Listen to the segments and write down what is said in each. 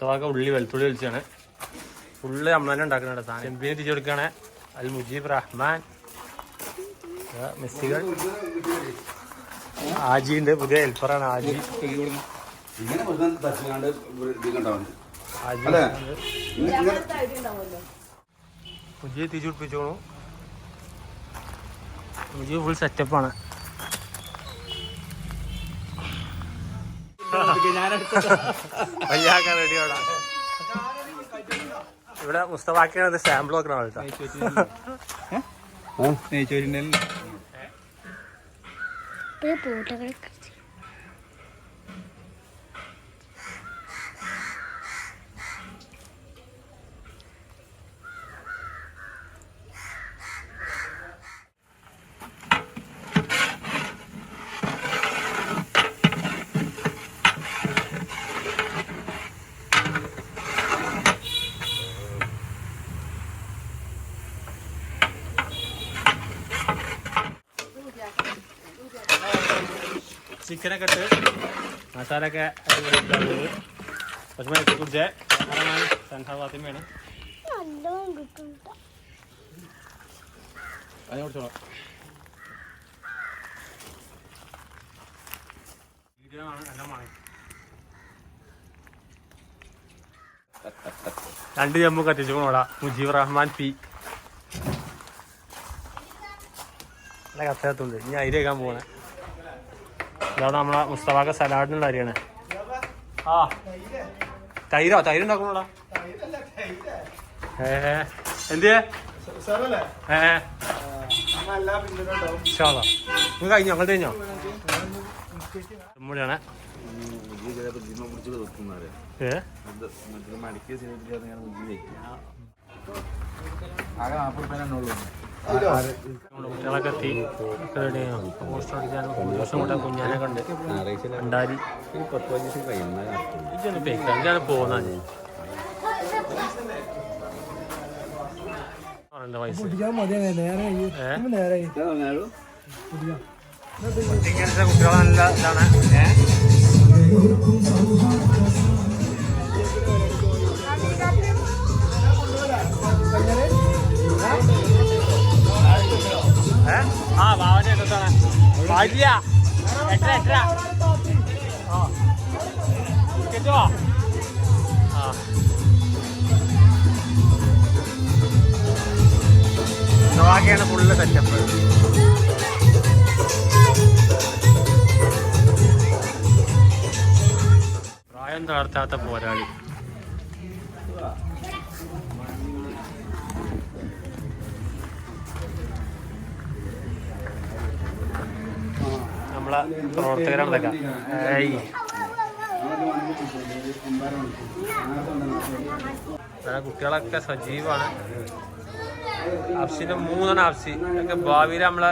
മുസ്തഫാക്ക ഉള്ളി വെളുത്തുള്ളി വലിച്ചാണ് ഫുള്ള് നമ്മൾ തന്നെ ഉണ്ടാക്കുന്നുണ്ട് സാധനം. ചെമ്പിനെ തിരിച്ചു കൊടുക്കുകയാണ്. അൽ മുജീബ് റഹ്മാൻ. മെസ്സികൾ. ആജി ഉണ്ട്. പുതിയ ഹെൽപ്പറാണ് ആജി. മുജിയെ തിരിച്ചു പിടിപ്പിച്ചോളൂ. മുജീബ് ഫുൾ സെറ്റപ്പാണ് വയ്യാക്കാൻ റെഡിയോടാ. ഇവിടെ മുസ്തഫാക്കിയാണ് സാമ്പിൾ നോക്കണ ആൾട്ടാ പൂട്ടകളെ ചിക്കനൊക്കെ ഇട്ട് മസാല ഒക്കെ പക്ഷേ കുടിച്ചേ. അതിനെ രണ്ട് ജമ്മു കത്തിച്ചു പോണോടാ മുജീബ് റഹ്മാൻ പി. കത്തേത്തുണ്ട് കത്തകത്തുണ്ട് ഇനി അരി വെക്കാൻ പോണേ. ഇതാണ് നമ്മളെ മുസ്തഫാക്ക സലാഡിനുള്ള അരിയാണ്. ആ. തൈരോ? തൈര് ഉണ്ടാക്കണോടാ. ഏ എന്തിയേ? ഏ ആകെ കുട്ടികളൊക്കെ എത്തി. പോസ്റ്റർ അടിക്കാനും ദിവസം കൂടെ കുഞ്ഞാനെ കണ്ട് ഉണ്ടാരി ഇതൊന്ന് പേക്കാം ഇതാണ് പോകുന്നത് കുട്ടികളെ നല്ല ഇതാണ്. ഭാര്യ എട്ടര എട്ടര ആ. കേട്ടോ ആ. ഫുള്ള് സെറ്റപ്പ് പ്രായം തളർത്താത്ത പോരാളി. നമ്മളെ പ്രവർത്തകരാണ് ഇതൊക്കെ കുട്ടികളൊക്കെ സജീവമാണ് അഫ്സിന്റെ മൂന്നെണ്ണം അഫ്സി ഒക്കെ ഭാവിയിൽ നമ്മളെ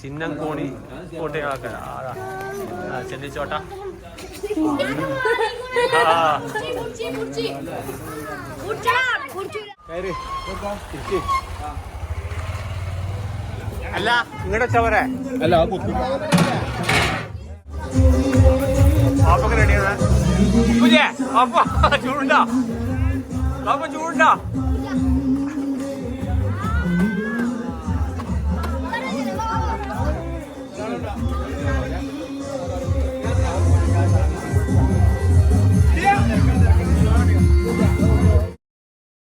ചിഹ്നം കോണി കോട്ടികളൊക്കെ. ചെല്ലിച്ചോട്ട ആ. അല്ല നിങ്ങളുടെ വെച്ചവരെ അല്ല പാപ്പൊക്കെ റെഡിയാണ് ചൂടുണ്ടോ? പാപ്പ ചൂടുണ്ടോ?